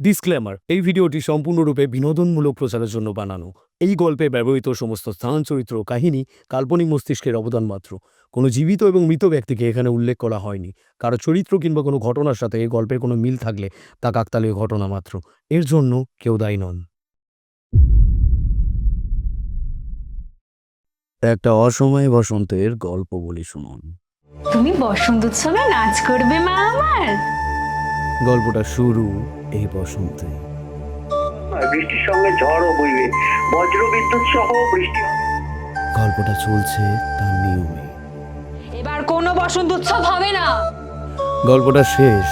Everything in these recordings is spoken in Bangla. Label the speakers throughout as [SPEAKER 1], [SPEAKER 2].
[SPEAKER 1] ডিসক্লেমার এই ভিডিওটি সম্পূর্ণরূপে বিনোদনমূলক প্রচারের জন্য বানানো। এই গল্পে ব্যবহৃত সমস্ত স্থান চরিত্র ও কাহিনী কাল্পনিক মস্তিষ্কের অবদান মাত্র। কোনো জীবিত এবং মৃত ব্যক্তিকে এখানে উল্লেখ করা হয়নি। কারও চরিত্র কিংবা কোনো ঘটনার সাথে এই গল্পের কোনো মিল থাকলে তা কাকতালীয় ঘটনা মাত্র। এর জন্য কেউ দায়ী নন। একটা অসময়ে বসন্তের গল্প বলি শুনুন।
[SPEAKER 2] তুমি বসন্ত উৎসবে নাচ করবে মা আমার।
[SPEAKER 1] গল্পটা শুরু এই বসন্তে।
[SPEAKER 3] আর বৃষ্টির সঙ্গে ঝড়ও বইবে। বজ্র বিদ্যুৎ সহ বৃষ্টি
[SPEAKER 1] গল্পটা চলছে তার নিয়মে।
[SPEAKER 2] এবার কোনো বসন্ত উৎসব হবে না।
[SPEAKER 1] গল্পটা শেষ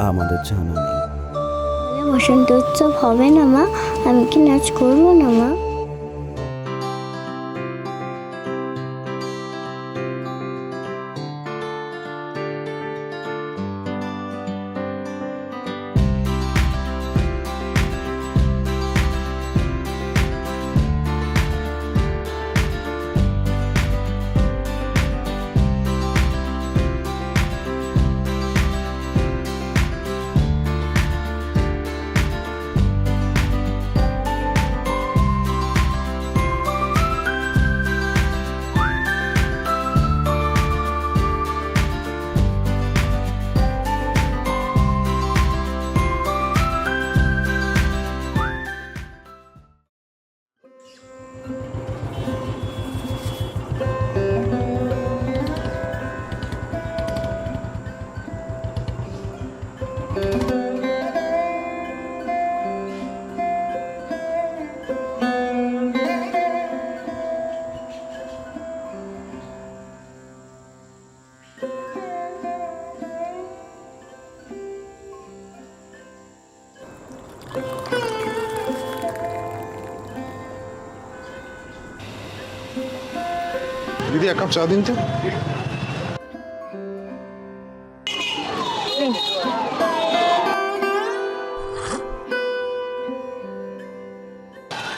[SPEAKER 1] আমাদের জানা নেই।
[SPEAKER 4] বসন্ত উৎসব হবে না মা। আমি কি নাচ করব না মা?
[SPEAKER 5] দিদি এক কাপ চা দিন তো।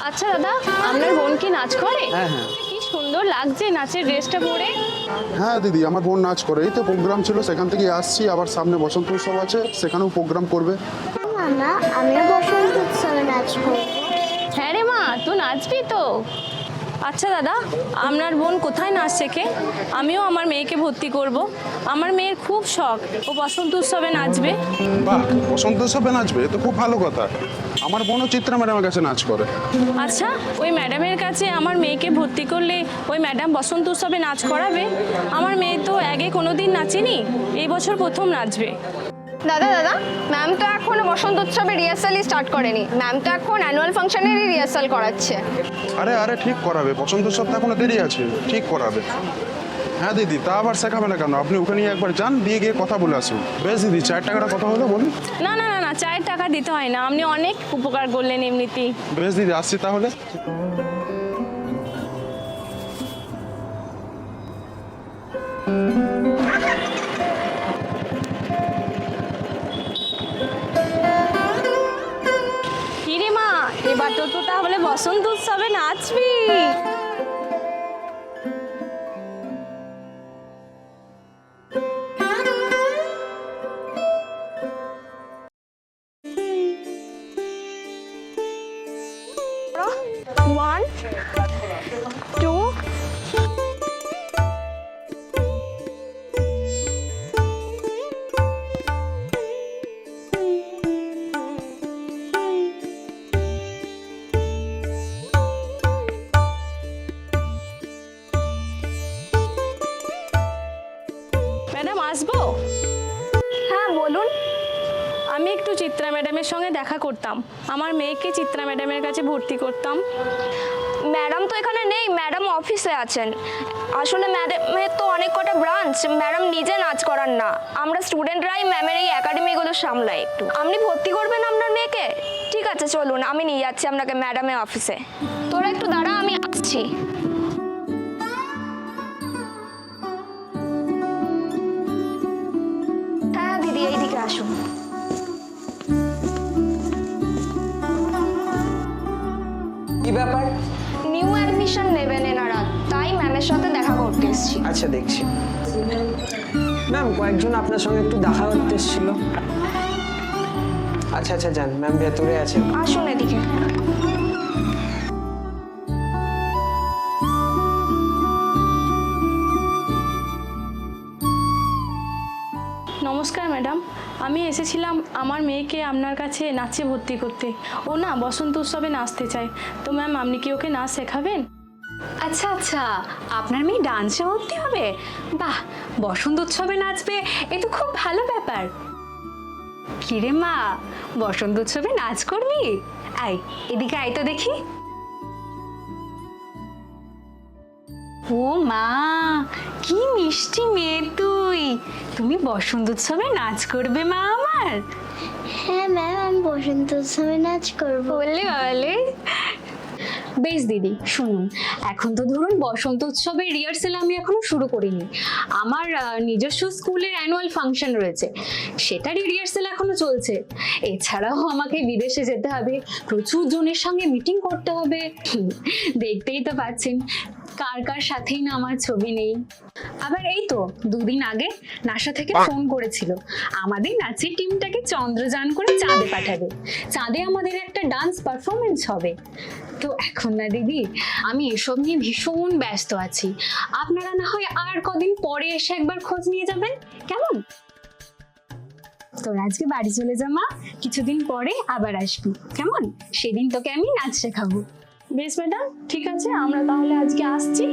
[SPEAKER 6] আচ্ছা দাদা আপনার বোন কি নাচ করে?
[SPEAKER 5] হ্যাঁ হ্যাঁ।
[SPEAKER 6] কি সুন্দর লাগছে নাচের ড্রেসটা পরে।
[SPEAKER 5] হ্যাঁ দিদি আমার বোন নাচ করে। এই তো প্রোগ্রাম ছিল সেখান থেকে আসছি আবার সামনে বসন্ত উৎসব আছে সেখানেও প্রোগ্রাম করবে।
[SPEAKER 4] মামা আমিও বসন্ত উৎসবে নাচ করব।
[SPEAKER 6] হ্যাঁ রে মা তুই নাচবি তো। আচ্ছা দাদা আপনার বোন কোথায় নাচ শেখে আমিও আমার মেয়েকে ভর্তি করব। আমার মেয়ের খুব শখ। ও বসন্ত উৎসবে নাচবে।
[SPEAKER 5] বাহ বসন্ত উৎসবে নাচবে তো খুব ভালো কথা। আমার বোনও চিত্রা ম্যাডামের কাছে নাচ করে।
[SPEAKER 6] আচ্ছা ওই ম্যাডামের কাছে আমার মেয়েকে ভর্তি করলে ওই ম্যাডাম বসন্ত উৎসবে নাচ করাবে? আমার মেয়ে তো আগে কোনো দিন নাচেনি এই বছর প্রথম নাচবে।
[SPEAKER 7] দাদা দাদা ম্যাম তো এখন বসন্ত উৎসবের রিহার্সালই স্টার্ট করেনি। ম্যাম তো এখন অ্যানুয়াল ফাংশনেরই রিহার্সাল করাচ্ছে।
[SPEAKER 5] আরে আরে ঠিক করাবে। বসন্ত উৎসব তো এখনও দেরি আছে। ঠিক করাবে। হ্যাঁ দিদি তা আবার শেখাবে না কেন? আপনি ওখানে একবার যান দিয়ে গিয়ে কথা বলে আসুন। বেশ দিদি চার টাকাটা কথা হলো বলুন?
[SPEAKER 6] না না না না চায়ের টাকা দিতে হয় না। আপনি অনেক উপকার করলেন এমনিতেই।
[SPEAKER 5] বেশ দিদি আসছি তাহলে।
[SPEAKER 6] তো তাহলে বসন্ত উৎসবে নাচবি। করতাম। আমার মেয়েকে চিত্রা ম্যাডামের কাছে ভর্তি করতাম।
[SPEAKER 7] ম্যাডাম তো এখানে নেই, ম্যাডাম অফিসে আছেন। আসলে ম্যাডামের তো অনেক কটা ব্রাঞ্চ, ম্যাডাম নিজে নাচ করান না। আমরা স্টুডেন্টরাই ম্যামের এই একাডেমিগুলো সামলাই একটু। আপনি ভর্তি করবেন আপনার মেয়েকে? ঠিক আছে, চলুন, আমি নিয়ে যাচ্ছি আপনাকে ম্যাডামের অফিসে। তোরা একটু দাঁড়া, আমি আসছি। হ্যাঁ দিদি, এইদিকে আসুন। অ্যাডমিশন নেবেন এনারা। তাই ম্যামের সাথে দেখা করতে এসেছি।
[SPEAKER 8] আচ্ছা দেখছি। ম্যাম কয়েকজন আপনার সঙ্গে একটু দেখা করতে এসেছিল। আচ্ছা আচ্ছা যান। ম্যাম ভেতরে আছেন।
[SPEAKER 7] আসুন এদিকে।
[SPEAKER 6] নমস্কার ম্যাডাম আমি এসেছিলাম আমার মেয়েকে আপনার কাছে নাচে ভর্তি করতে। ও না বসন্ত উৎসবে নাচতে চায়। তো ম্যাম আপনি কি ওকে নাচ শেখাবেন?
[SPEAKER 2] আচ্ছা আচ্ছা আপনার মেয়ে ডান্সে ভর্তি হবে? বাহ বসন্ত উৎসবে নাচবে এ তো খুব ভালো ব্যাপার। কিরে মা বসন্ত উৎসবে নাচ করবি? আয় এদিকে আয় তো দেখি। ও মা কি মিষ্টি মেয়ে তুই। তুমি বসন্ত উৎসবে নাচ করবে মা আমার।
[SPEAKER 4] হ্যাঁ ম্যাম আমি বসন্ত উৎসবে নাচ করব।
[SPEAKER 2] বললে বলে। বেশ দিদি শুনুন। এখন তো ধরুন বসন্ত উৎসবের রিহার্সেল আমি এখনও শুরু করিনি। আমার নিজস্ব স্কুলের অ্যানুয়াল ফাংশন রয়েছে। সেটারই রিহার্সেল এখনও চলছে। এছাড়াও আমাকে বিদেশে যেতে হবে। প্রচুর জনের সঙ্গে মিটিং করতে হবে। দেখতেই তো পাচ্ছেন। কার কার সাথেই না আমার ছবি নেই? আবার এই তো দুদিন আগে নাসা থেকে ফোন করেছিল। আমাদের নাচের টিমটাকে চন্দ্রযান করে চাঁদে পাঠাবে। চাঁদে আমাদের একটা ডান্স পারফরমেন্স হবে। তো এখন না দিদি আমি এসব নিয়ে ভীষণ ব্যস্ত আছি। আপনারা না হয় আর কদিন পরে এসে একবার খোঁজ নিয়ে যাবেন? কেমন? তোর আজকে বাড়ি চলে যা মা কিছুদিন পরে আবার আসবি। কেমন? সেদিন তোকে আমি নাচ শেখাবো।
[SPEAKER 6] বেশ ম্যাডাম ঠিক আছে আমরা তাহলে আজকে আসছি।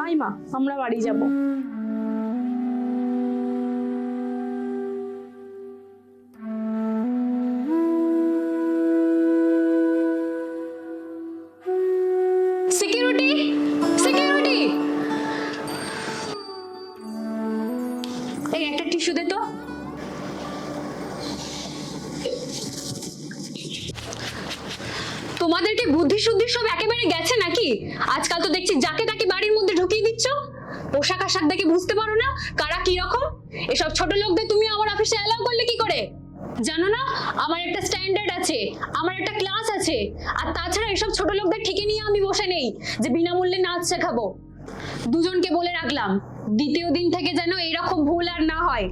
[SPEAKER 6] আই মা আমরা বাড়ি যাব।
[SPEAKER 2] একেবারে গেছে নাকি? আজকাল তো দেখছি যাকে তাকে বাড়ির মধ্যে ঢুকিয়ে দিচ্ছ। পোশাক আশাক দেখে বুঝতে পারো না কারা কি রকম। এসব ছোট লোকদের তুমি আমার অফিসে অ্যালাউ করলে কি করে? জানো না, আমার একটা স্ট্যান্ডার্ড আছে, আমার একটা ক্লাস আছে। আর তাছাড়া এসব ছোট লোকদের ঠিকই নিয়ে আমি বসে নেই যে বিনামূল্যে নাচ শেখাবো। দুজনকে বলে রাখলাম, দ্বিতীয় দিন থেকে যেন এইরকম ভুল আর না হয়।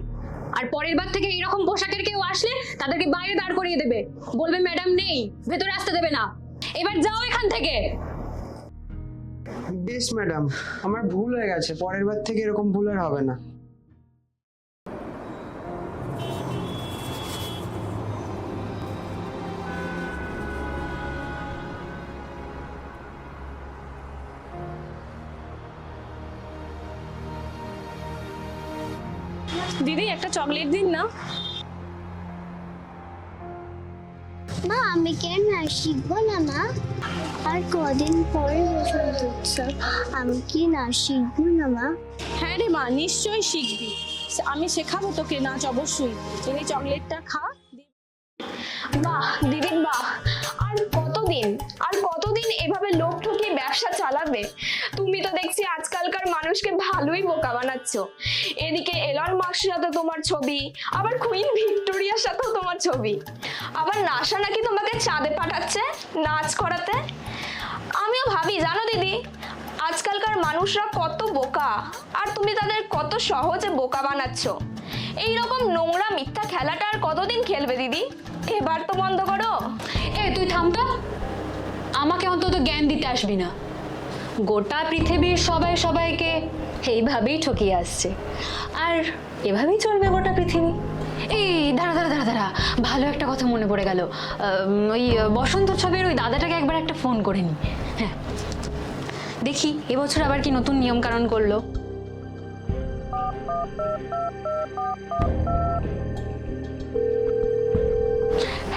[SPEAKER 2] আর পরের বার থেকে এইরকম পোশাকের কেউ আসলে তাদেরকে বাইরে দাঁড় করিয়ে দেবে। বলবে, ম্যাডাম নেই, ভেতরে আসতে দেবে না। এবার যাও এখান থেকে।
[SPEAKER 8] বেশ ম্যাডাম আমার ভুল হয়ে গেছে। পরের বার থেকে এরকম ভুল আর হবে না।
[SPEAKER 6] দিদি একটা চকলেট দিন না।
[SPEAKER 4] আমি কেন নাচ শিখব না, মা? আর কদিন পরে বসন্ত উৎসব, আমি কি নাচ শিখব না, মা?
[SPEAKER 6] হ্যাঁ রে মা, নিশ্চয়ই শিখবি। আমি শেখাবো তোকে, নাচ অবশ্যই। এই চকলেটটা খা।
[SPEAKER 7] বাহ দিদি বাহ। আর কতদিন? আর কতদিন এভাবে ঠকিয়ে ব্যবসা চালাবে? তুমি তো দেখছি আজকালকার মানুষকে ভালোই বোকা বানাচ্ছ। এদিকে এলন মার্কসের সাথে তোমার ছবি, আবার কুইন ভিক্টোরিয়ার সাথেও তোমার ছবি। আবার নাসা নাকি তোমাকে চাঁদে পাঠাচ্ছে, নাচ করাতে? আমিও ভাবি, জানো দিদি, আজকালকার মানুষরা কত বোকা, আর তুমি তাদের কত সহজে বোকা বানাচ্ছ। এই রকম নোংরা মিথ্যা খেলাটা আর কতদিন খেলবে দিদি? এবার তো বন্ধ করো।
[SPEAKER 2] এ, তুই থাম তো। আমাকে অন্তত জ্ঞান দিতে আসবি না। গোটা পৃথিবীর সবাই সবাইকে এইভাবেই ঠকিয়ে আসছে। আর এভাবেই চলবে গোটা পৃথিবী। এই, দাঁড়া দাঁড়া দাঁড়া দাঁড়া। ভালো একটা কথা মনে পড়ে গেল। ওই বসন্ত উৎসবের ওই দাদাটাকে একবার একটা ফোন করে নি। হ্যাঁ। দেখি, এবছর আবার কি নতুন নিয়ম কানুন করল?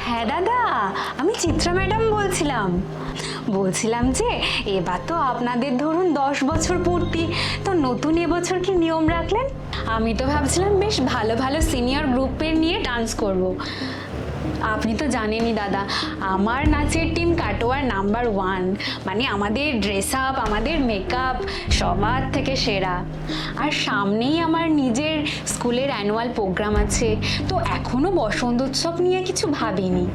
[SPEAKER 2] হ্যাঁ দাদা, আমি চিত্রা ম্যাডাম বলছিলাম। বলছিলাম যে, এবার তো আপনাদের ধরুন দশ বছর পূর্তি, তো নতুন এবছর কি নিয়ম রাখলেন আমি তো ভাবছিলাম বেশ ভালো ভালো সিনিয়র গ্রুপের নিয়ে ডান্স করব। আপনি তো জানেনই দাদা, আমার নাচের টিম কাটোয়ার নাম্বার ওয়ান মানে আমাদের ড্রেস আপ আমাদের মেকআপ সবার থেকে সেরা। আর সামনেই আমার নিজের স্কুলের অ্যানুয়াল প্রোগ্রাম আছে। তো এখনও বসন্ত উৎসব নিয়ে কিছু ভাবিনি।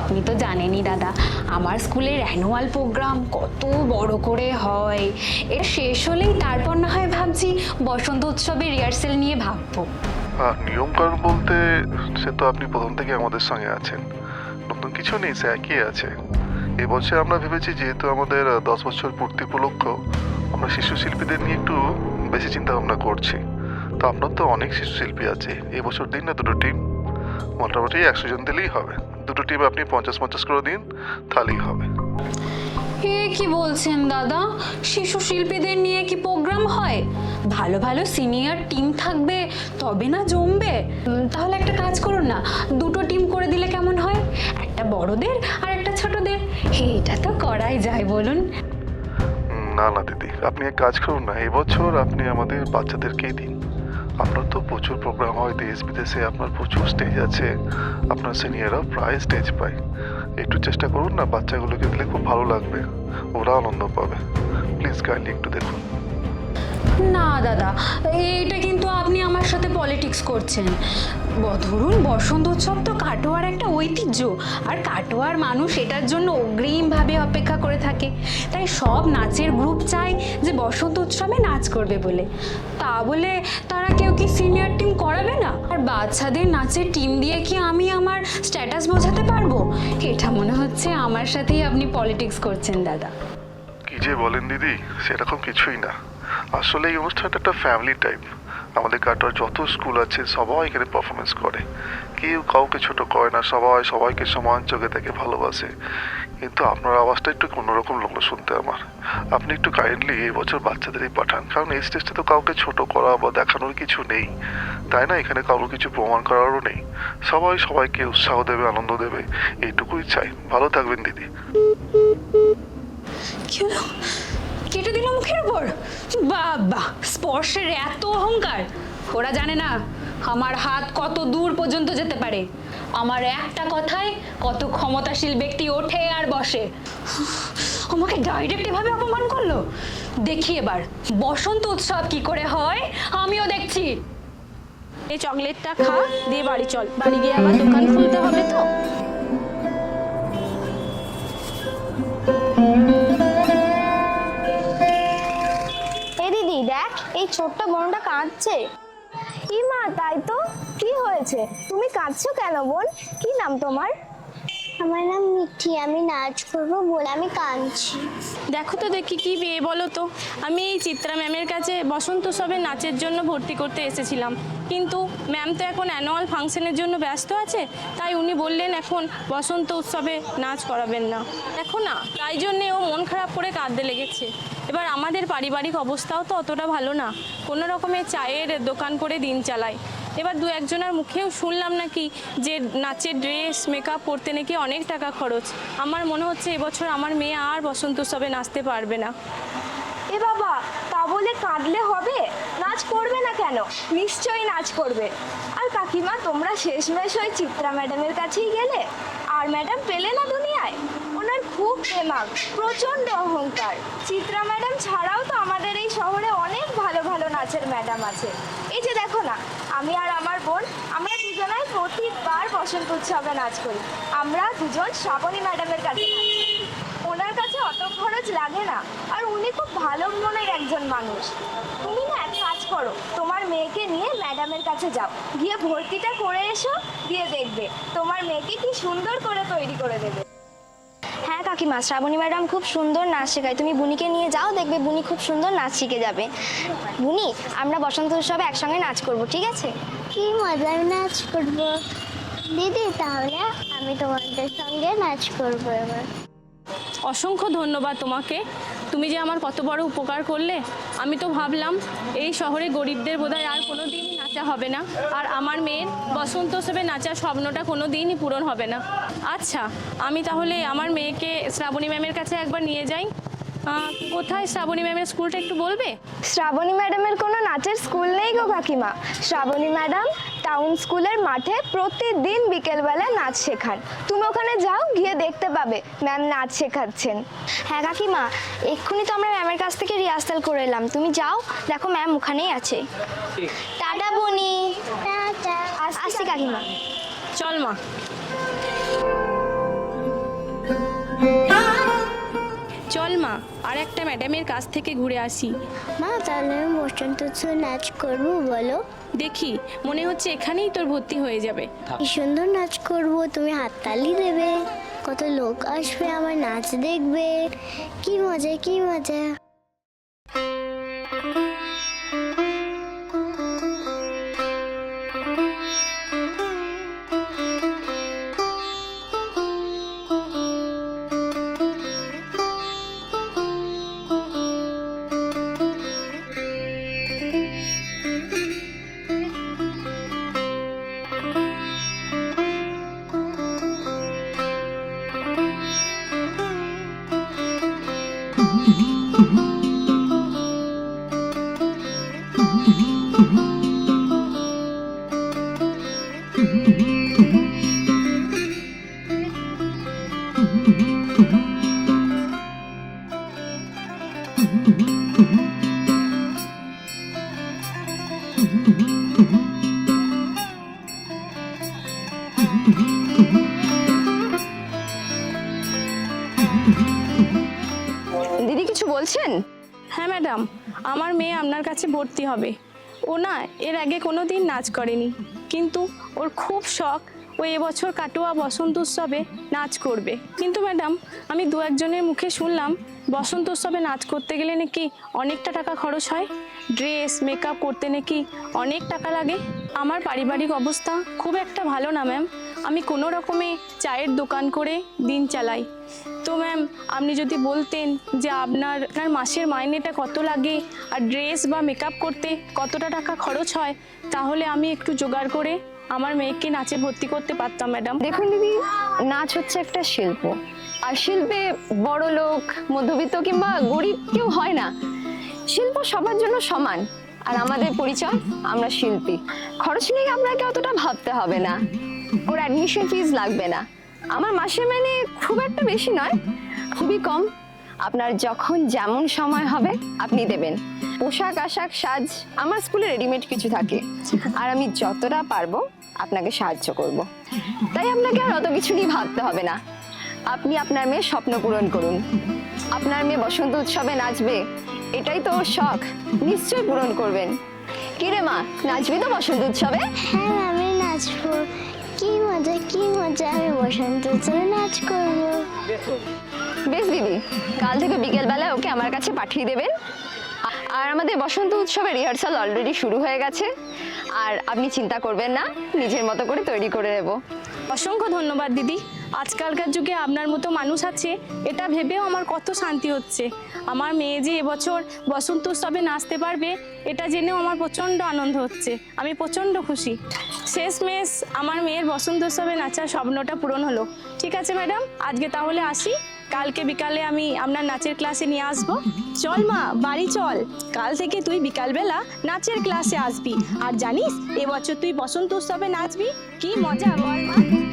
[SPEAKER 2] আপনি তো জানেনই দাদা, আমার স্কুলের অ্যানুয়াল প্রোগ্রাম কত বড় করে হয়। এর শেষ হলেই তারপর না হয় ভাবছি বসন্ত উৎসবের রিহার্সেল নিয়ে ভাববো।
[SPEAKER 9] নিয়মকানুন বলতে সে তো আপনি প্রথম থেকে আমাদের সঙ্গে আছেন। নতুন কিছু নেই, সে একই আছে। এবছর আমরা ভেবেছি যেহেতু আমাদের দশ বছর পূর্তি উপলক্ষ, আমরা শিশু শিল্পীদের নিয়ে একটু বেশি চিন্তা ভাবনা করছি। তো আপনার তো অনেক শিশু শিল্পী আছে। এবছর দিন না, দুটো টিম মোটামুটি একশো জন দিলেই হবে। দুটো টিম আপনি পঞ্চাশ পঞ্চাশ করে দিন, তাহলেই হবে।
[SPEAKER 2] এ কি বলছেন, দাদা? শিশু শিল্পীদের নিয়ে কি প্রোগ্রাম হয়? ভালো ভালো সিনিয়র টিম থাকবে, তবে না জমবে? তাহলে একটা কাজ করুন না, দুটো টিম করে দিলে কেমন হয়? একটা বড়দের আর একটা ছোটদের। এটা তো করাই যায়, বলুন।
[SPEAKER 9] না না, দিদি, আপনি এক কাজ করুন না, এবছর আপনি আমাদের বাচ্চাদেরকেই দিন। আপনার তো প্রচুর প্রোগ্রাম হয় দেশ বিদেশে আপনার প্রচুর স্টেজ আছে। আপনার সিনিয়ররাও প্রায় স্টেজ পায়। একটু চেষ্টা করুন না, বাচ্চাগুলোকে দিলে খুব ভালো লাগবে। ওরা আনন্দ পাবে। প্লিজ কাইন্ডলি একটু দেখুন।
[SPEAKER 2] না, দাদা, এইটা কিন্তু আপনি আমার সাথে পলিটিক্স করছেন। ধরুন বসন্ত উৎসব তো কাটোয়ার ঐতিহ্য। আর কাটোয়ার মানুষ এটার জন্য অগ্রিমভাবে অপেক্ষা করে থাকে। তাই সব নাচের গ্রুপ চায় যে বসন্ত উৎসবে নাচ করবে বলে। তা বলে তারা কেউ কি সিনিয়র টিম করাবে না? আর বাচ্চাদের নাচের টিম দিয়ে কি আমি আমার স্ট্যাটাস বোঝাতে পারব? এটা মনে হচ্ছে আমার সাথেই আপনি পলিটিক্স করছেন, দাদা।
[SPEAKER 9] কি যে বলেন দিদি, সেরকম কিছুই না। আসলে এই অনুষ্ঠানটা একটা ফ্যামিলি টাইপ আমাদের কাটোয়ার যত স্কুল আছে, সবাই এখানে পারফরমেন্স করে। কেউ কাউকে ছোট করে না, সবাই সবাইকে সমান চোখে দেখে ভালোবাসে। কিন্তু আপনার আওয়াজটা একটু অন্যরকম লাগল শুনতে আমার। আপনি একটু কাইন্ডলি এই বছর বাচ্চাদেরই পাঠান, কারণ এই স্টেজটা তো কাউকে ছোট করা বা দেখানোর কিছু নেই। তাই না? এখানে কারোর কিছু প্রমাণ করারও নেই। সবাই সবাইকে উৎসাহ দেবে, আনন্দ দেবে। এইটুকুই চাই। ভালো থাকবেন দিদি।
[SPEAKER 2] কেটে দিল মুখের ওপর বাবা, স্পর্শের এত অহংকার। ওরা জানে না আমার হাত কত দূর পর্যন্ত যেতে পারে। আমার একটা কথায় কত ক্ষমতাশীল ব্যক্তি ওঠে আর বসে। আমাকে ডাইরেক্ট এভাবে অপমান করল? দেখি এবার, বসন্ত উৎসব কি করে হয় আমিও দেখছি।
[SPEAKER 6] এই চকলেটটা খা, দিয়ে বাড়ি চল। বাড়ি গিয়ে আবার দোকান খুলতে হবে তো।
[SPEAKER 7] এই ছোট্ট বোনটা কাঁদছে। ই মা তাই তো? কি হয়েছে? তুমি কাঁদছো কেন বোন? কি নাম তোমার?
[SPEAKER 4] আমার নাম মিঠি আমি নাচ করব বলে আমি কাঁদছি।
[SPEAKER 6] দেখো তো দেখি কি বিয়ে বলো তো। আমি এই চিত্রা ম্যামের কাছে বসন্ত উৎসবে নাচের জন্য ভর্তি করতে এসেছিলাম। কিন্তু ম্যাম তো এখন অ্যানুয়াল ফাংশনের জন্য ব্যস্ত আছে তাই উনি বললেন এখন বসন্ত উৎসবে নাচ করাবেন না। দেখো না তাই জন্যে ও মন খারাপ করে কাঁদতে লেগেছে। এবার আমাদের পারিবারিক অবস্থাও তো অতটা ভালো না। কোনো রকমের চায়ের দোকান করে দিন চালায়। এবার দু একজনের মুখেও শুনলাম নাকি যে নাচের ড্রেস মেকআপ করতে নাকি অনেক টাকা খরচ। আমার মনে হচ্ছে এবছর আমার মেয়ে আর বসন্ত উৎসবে নাচতে পারবে না।
[SPEAKER 7] এ বাবা, তা বলে কাঁদলে হবে? নাচ করবে না কেন? নিশ্চয়ই নাচ করবে। আর কাকিমা, তোমরা শেষমেশ ওই চিত্রা ম্যাডামের কাছেই গেলে? আর ম্যাডাম পেলে না দুনিয়ায়? ওনার খুব প্রেমাক প্রচণ্ড অহংকার। চিত্রা ম্যাডাম ছাড়াও তো আমাদের এই শহরে অনেক ভালো ভালো নাচের ম্যাডাম আছে। এই যে দেখো না, আমি আর আমার বোন, আমরা দুজনাই প্রতিবার বসন্ত উৎসবে নাচ করি। আমরা দুজন শ্রাবণী ম্যাডামের কাছে ওনার কাছে অত খরচ লাগে না, আর উনি খুব ভালো মনের একজন মানুষ। তুমি না এক কাজ করো, তোমার মেয়েকে নিয়ে ম্যাডামের কাছে যাও। গিয়ে ভর্তিটা করে এসো দিয়ে দেখবে। তোমার মেয়েকে কি সুন্দর করে তৈরি করে দেবে। কাকিমা শ্রাবণী ম্যাডাম খুব সুন্দর নাচ শেখায়। তুমি বুনিকে নিয়ে যাও দেখবে বুনি খুব সুন্দর নাচ শিখে যাবে। বুনি আমরা বসন্ত উৎসবে একসঙ্গে নাচ করব ঠিক আছে?
[SPEAKER 4] কি মজার নাচ করব? দিদি তাহলে আমি তোমাদের সঙ্গে নাচ করব এবার।
[SPEAKER 6] অসংখ্য ধন্যবাদ তোমাকে। তুমি যে আমার কত বড় উপকার করলে, আমি তো ভাবলাম এই শহরে গরিবদের বোধহয় আর কোনো দিনই নাচা হবে না। আর আমার মেয়ের বসন্ত উৎসবে নাচার স্বপ্নটা কোনো দিনই পূরণ হবে না। আচ্ছা আমি তাহলে আমার মেয়েকে শ্রাবণী ম্যামের কাছে একবার নিয়ে যাই। কোথায় শ্রাবণী ম্যামের স্কুলটা একটু বলবে?
[SPEAKER 7] শ্রাবণী ম্যাডামের কোনো নাচের স্কুল নেই গো কাকিমা। শ্রাবণী ম্যাডাম টাউন স্কুলের মাঠে প্রতিদিন বিকেলবেলা নাচ শেখান। তুমি ওখানে যাও গিয়ে দেখতে পাবে ম্যাম নাচ শেখাচ্ছেন। হ্যাঁ কাকিমা এক্ষুনি তো আমরা ম্যামের কাছ থেকে রিহার্সাল করে এলাম। তুমি যাও দেখো ম্যাম ওখানেই আছে। টাটা বনি।
[SPEAKER 4] টাটা।
[SPEAKER 7] আসছি কাকিমা।
[SPEAKER 6] চল মা। চল মা আর একটা ম্যাডামের কাছ থেকে ঘুরে আসি।
[SPEAKER 4] মা তাহলে আমি বসন্ত নাচ করব বলো।
[SPEAKER 6] দেখি মনে হচ্ছে এখানেই তোর ভর্তি হয়ে যাবে।
[SPEAKER 4] কি সুন্দর নাচ করব তুমি হাততালি দেবে। কত লোক আসবে আমার নাচ দেখবে। কি মজা কি মজা।
[SPEAKER 10] দিদি কিছু বলছেন?
[SPEAKER 6] হ্যাঁ ম্যাডাম। আমার মেয়ে আপনার কাছে ভর্তি হবে। ও না, এর আগে কোনো দিন নাচ করেনি। কিন্তু ওর খুব শখ ও এবছর কাটোয়া বসন্ত উৎসবে নাচ করবে। কিন্তু ম্যাডাম, আমি দু একজনের মুখে শুনলাম বসন্ত উৎসবে নাচ করতে গেলে নাকি অনেকটা টাকা খরচ হয়? ড্রেস মেকআপ করতে নাকি অনেক টাকা লাগে? আমার পারিবারিক অবস্থা খুব একটা ভালো না ম্যাম আমি কোনো রকমে চায়ের দোকান করে দিন চালাই। তো ম্যাম আপনি যদি বলতেন যে আপনার আপনার মাসের মাইনেটা কত লাগে আর ড্রেস বা মেকআপ করতে কতটা টাকা খরচ হয়, তাহলে আমি একটু জোগাড় করে আমার মেয়েকে নাচে ভর্তি করতে পারতাম ম্যাডাম
[SPEAKER 10] দেখুন দিদি, নাচ হচ্ছে একটা শিল্প। আর শিল্পে বড় লোক, মধ্যবিত্ত কিংবা গরিব কেউ হয় না। শিল্প সবার জন্য সমান, আর আমাদের পরিচয় আমরা শিল্পী। খরচ নিয়ে আপনাকে অতটা ভাবতে হবে না। ওর অ্যাডমিশন ফিজ লাগবে না। আমার মাসে মানে খুব একটা বেশি নয়, খুবই কম। আপনার যখন যেমন সময় হবে, আপনি দেবেন। পোশাক, আশাক, সাজ, আমার স্কুলে রেডিমেড কিছু থাকে। আর আমি যতটা পারব, আপনাকে সাহায্য করব। তাই আপনাকে আর অত কিছু নিয়ে ভাবতে হবে না। আপনি আপনার মেয়ের স্বপ্ন পূরণ করুন। আপনার মেয়ে বসন্ত উৎসবে নাচবে এটাই তো ওর শখ। নিশ্চয়ই পূরণ করবেন। কি রে মা নাচবি তো বসন্ত উৎসবে?
[SPEAKER 4] হ্যাঁ আমি নাচবো। কি মজা কি মজা আমি বসন্ত উৎসবে নাচ করব।
[SPEAKER 10] বেশ দিদি কাল থেকে বিকেলবেলায় ওকে আমার কাছে পাঠিয়ে দেবেন। আর আমাদের বসন্ত উৎসবের রিহার্সাল অলরেডি শুরু হয়ে গেছে। আর আপনি চিন্তা করবেন না নিজের মতো করে তৈরি করে নেব।
[SPEAKER 6] অসংখ্য ধন্যবাদ দিদি। আজকালকার যুগে আপনার মতো মানুষ আছে, এটা ভেবেও আমার কত শান্তি হচ্ছে। আমার মেয়ে যে এবছর বসন্ত উৎসবে নাচতে পারবে, এটা জেনেও আমার প্রচণ্ড আনন্দ হচ্ছে। আমি প্রচণ্ড খুশি। শেষমেশ আমার মেয়ের বসন্ত উৎসবে নাচার স্বপ্নটা পূরণ হলো। ঠিক আছে ম্যাডাম, আজকে তাহলে আসি। কালকে বিকালে আমি আপনার নাচের ক্লাসে নিয়ে আসব। চল মা, বাড়ি চল। কাল থেকে তুই বিকালবেলা নাচের ক্লাসে আসবি। আর জানিস, এবছর তুই বসন্ত উৎসবে নাচবি? কি মজা বল মা।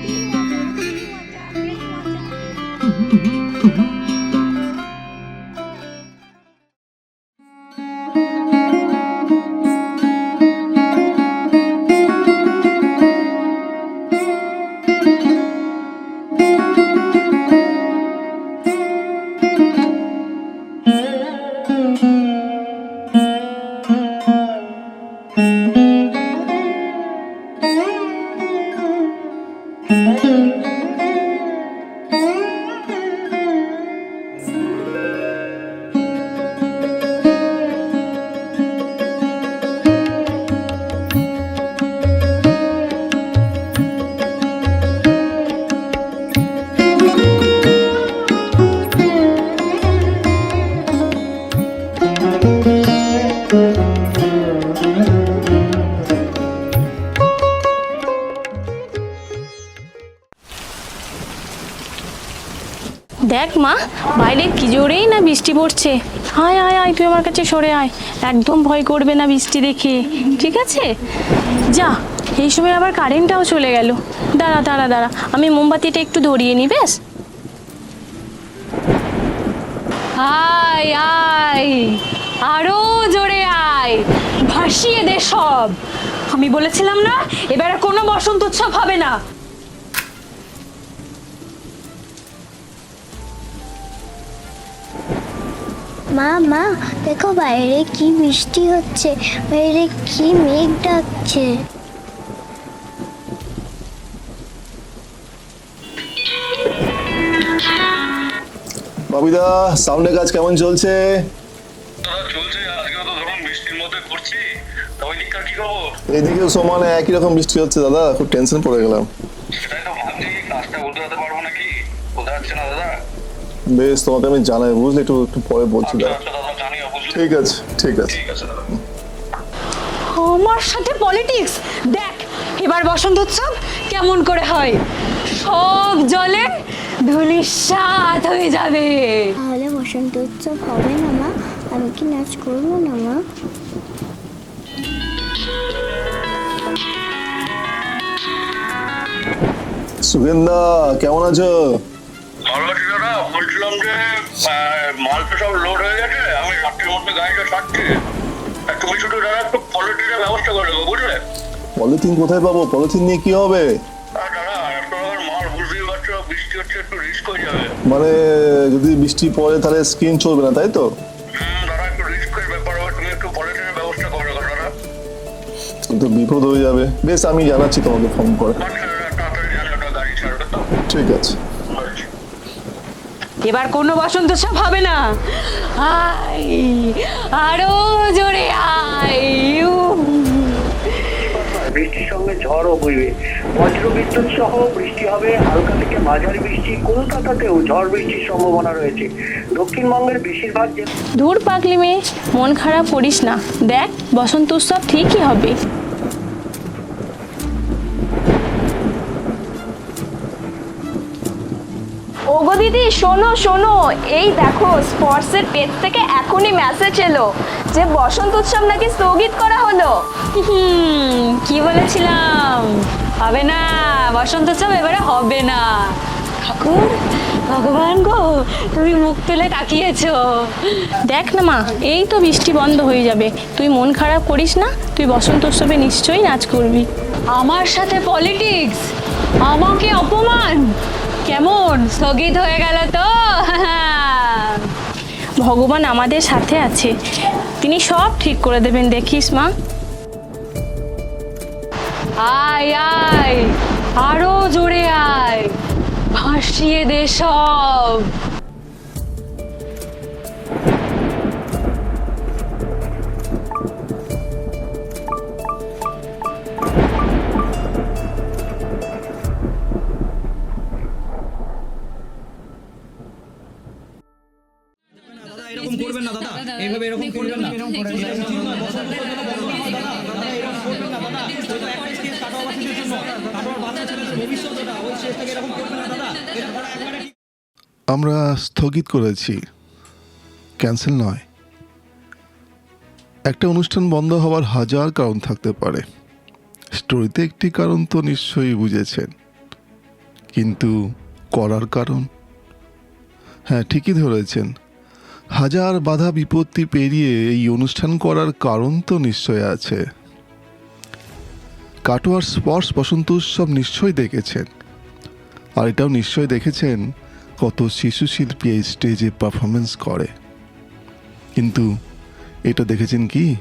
[SPEAKER 6] পড়ছে আয় আয় আয়, তুই আমার কাছে সরে আয়। একদম ভয় করবে না বৃষ্টি দেখে। ঠিক আছে? যা, এই সময় আবার কারেন্টটাও চলে গেল। দাঁড়া দাঁড়া দাঁড়া। আমি মোমবাতিটা একটু ধরিয়ে নি বেশ
[SPEAKER 2] আয় আয়। আরও জোরে আয়। ভাসিয়ে দে সব। আমি বলেছিলাম না, এবারে কোনো বসন্ত উৎসব হবে না।
[SPEAKER 4] মা মা দেখো বাইরে কি বৃষ্টি হচ্ছে বাইরে কি মেঘ ডাকছে।
[SPEAKER 11] বাবিদা সাউন্ডের কাজ কেমন চলছে?
[SPEAKER 3] দাদা চলছে। আজকে তো ধরুন বৃষ্টির মধ্যে করছি তা ওই দিককার কি খবর?
[SPEAKER 11] এইদিকে সমানে একই রকম বৃষ্টি হচ্ছে দাদা। খুব টেনশন পড়ে গেলাম। বেশ তোমাকে আমি জানাই বুঝলি? একটু একটু পরে বলছি
[SPEAKER 3] আচ্ছা
[SPEAKER 11] দাদা
[SPEAKER 3] আচ্ছা
[SPEAKER 11] ঠিক আছে ঠিক আছে।
[SPEAKER 3] ঠিক আছে দাদা।
[SPEAKER 2] আমার সাথে পলিটিক্স? দেখ এবার বসন্ত উৎসব কেমন করে হয়? সব জলে ধুলিসাৎ হয়ে যাবে।
[SPEAKER 4] তাহলে বসন্ত উৎসব হবে না মা। আমি কি নাচ করব না মা?
[SPEAKER 11] সুগেন্দা কেমন আছো?
[SPEAKER 3] ভালো আছি বলছিলাম যে মাল তো সব লোড হয়ে গেছে আমি রাত্রির মধ্যে গাড়িটা ছাড়ছি। তুমি শুধু দাদা একটু পলিটিক্সের ব্যবস্থা করে দেবো বুঝলে?
[SPEAKER 11] পলিথিন কোথায় পাবো? পলিথিন নিয়ে কি হবে? মানে যদি বৃষ্টি পড়ে তাহলে স্ক্রিন চলবে না তাই তো? কিন্তু বিপদ হয়ে যাবে। বেশ আমি জানাচ্ছি তোমাকে ফোন করে।
[SPEAKER 3] আচ্ছা
[SPEAKER 11] ঠিক আছে।
[SPEAKER 2] এবার কোনো বসন্ত উৎসব হবে না। আই আরও জোরে আই
[SPEAKER 3] বৃষ্টির সঙ্গে ঝড়ও বইবে। বজ্র বিদ্যুৎ সহ বৃষ্টি হবে হালকা থেকে মাঝারি বৃষ্টি। কলকাতাতেও ঝড় বৃষ্টির সম্ভাবনা রয়েছে। দক্ষিণবঙ্গের বেশিরভাগ
[SPEAKER 6] ধূর পাগলি মেয়ে মন খারাপ করিস না। দেখ বসন্ত উৎসব ঠিকই হবে।
[SPEAKER 7] শোনো শোনো, এই দেখো স্পর্টসের পেজ থেকে এখনই মেসেজ এলো যে বসন্ত উৎসব নাকি স্থগিত করা হলো।
[SPEAKER 2] কি বলেছিলাম? হবে না, বসন্ত উৎসব এবারে হবে না। ঠাকুর, ভগবান গো, তুমি মুখ তুলে তাকিয়েছো।
[SPEAKER 6] দেখ না মা, এই তো বৃষ্টি বন্ধ হয়ে যাবে। তুই মন খারাপ করিস না, তুই বসন্ত উৎসবে নিশ্চয়ই নাচ করবি।
[SPEAKER 2] আমার সাথে পলিটিক্স আমাকে অপমান। কেমন? স্থগিত হয়ে গেল তো?
[SPEAKER 6] ভগবান আমাদের সাথে আছে। তিনি সব ঠিক করে দেবেন, দেখিস মা।
[SPEAKER 2] আয় আয়, আরও জোরে আয়। ভাসিয়ে দে সব।
[SPEAKER 9] আমরা স্থগিত করেছি। ক্যান্সেল নয়। একটা অনুষ্ঠান বন্ধ হওয়ার হাজার কারণ থাকতে পারে। স্টোরিতে একটি কারণ তো নিশ্চয়ই বুঝেছেন। কিন্তু করার কারণ? হ্যাঁ ঠিকই ধরেছেন। হাজার বাধা বিপত্তি পেরিয়ে এই অনুষ্ঠান করার কারণ তো নিশ্চয় আছে। কাটোয়ার স্পর্শ বসন্ত উৎসব নিশ্চয়ই দেখেছেন। আর এটাও নিশ্চয় দেখেছেন কত শিশু শিল্পী এই স্টেজে পারফরমেন্স করে। কিন্তু এটা দেখেছেন কি?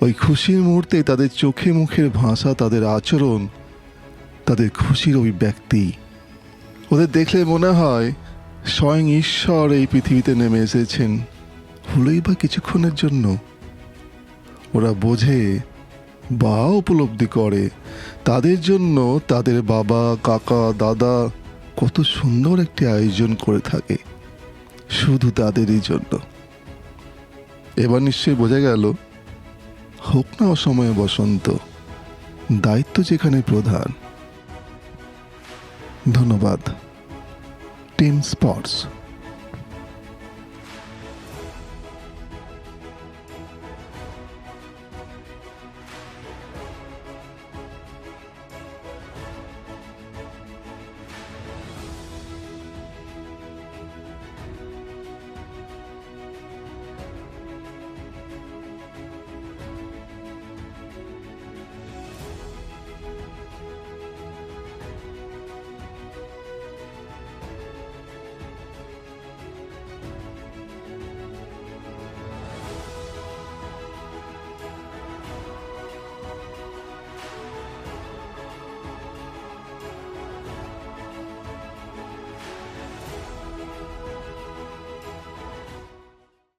[SPEAKER 9] ওই খুশির মুহূর্তে তাদের চোখে মুখের ভাষা, তাদের আচরণ, তাদের খুশির অভিব্যক্তি, ওদের দেখলে মনে হয় স্বয়ং ঈশ্বর এই পৃথিবীতে নেমে এসেছেন। হলেই বা কিছুক্ষণের জন্য। ওরা বোঝে, বা উপলব্ধি করে, তাদের জন্য তাদের বাবা, কাকা, দাদা কত সুন্দর একটি আয়োজন করে থাকে। শুধু তাদেরই জন্য। এবার নিশ্চয়ই বোঝা গেল, হোক না অসময়ে বসন্ত, দায়িত্ব যেখানে প্রধান। ধন্যবাদ। Team spots